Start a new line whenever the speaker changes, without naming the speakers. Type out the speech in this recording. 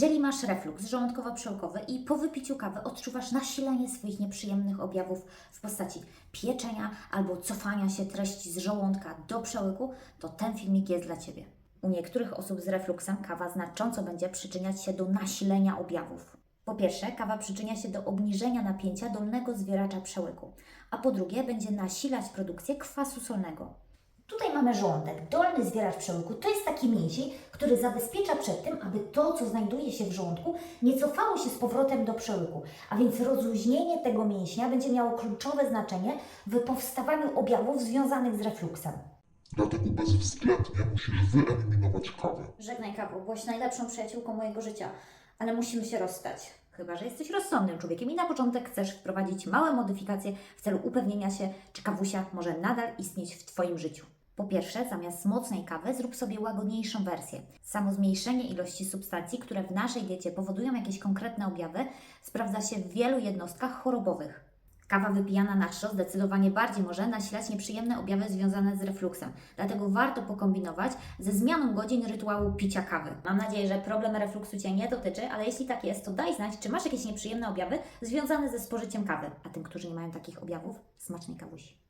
Jeżeli masz refluks żołądkowo-przełykowy i po wypiciu kawy odczuwasz nasilenie swoich nieprzyjemnych objawów w postaci pieczenia albo cofania się treści z żołądka do przełyku, to ten filmik jest dla Ciebie. U niektórych osób z refluksem kawa znacząco będzie przyczyniać się do nasilenia objawów. Po pierwsze, kawa przyczynia się do obniżenia napięcia dolnego zwieracza przełyku, a po drugie będzie nasilać produkcję kwasu solnego. Tutaj mamy żołądek, dolny zwieracz przełyku. To jest taki mięsień, który zabezpiecza przed tym, aby to, co znajduje się w żołądku, nie cofało się z powrotem do przełyku. A więc rozluźnienie tego mięśnia będzie miało kluczowe znaczenie w powstawaniu objawów związanych z refluksem.
Dlatego bezwzględnie musisz wyeliminować kawę.
Żegnaj kawo, byłaś najlepszą przyjaciółką mojego życia, ale musimy się rozstać. Chyba, że jesteś rozsądnym człowiekiem i na początek chcesz wprowadzić małe modyfikacje w celu upewnienia się, czy kawusia może nadal istnieć w Twoim życiu. Po pierwsze, zamiast mocnej kawy zrób sobie łagodniejszą wersję. Samo zmniejszenie ilości substancji, które w naszej diecie powodują jakieś konkretne objawy, sprawdza się w wielu jednostkach chorobowych. Kawa wypijana na czczo zdecydowanie bardziej może nasilać nieprzyjemne objawy związane z refluksem. Dlatego warto pokombinować ze zmianą godzin rytuału picia kawy. Mam nadzieję, że problem refluksu Cię nie dotyczy, ale jeśli tak jest, to daj znać, czy masz jakieś nieprzyjemne objawy związane ze spożyciem kawy. A tym, którzy nie mają takich objawów, smacznej kawusi.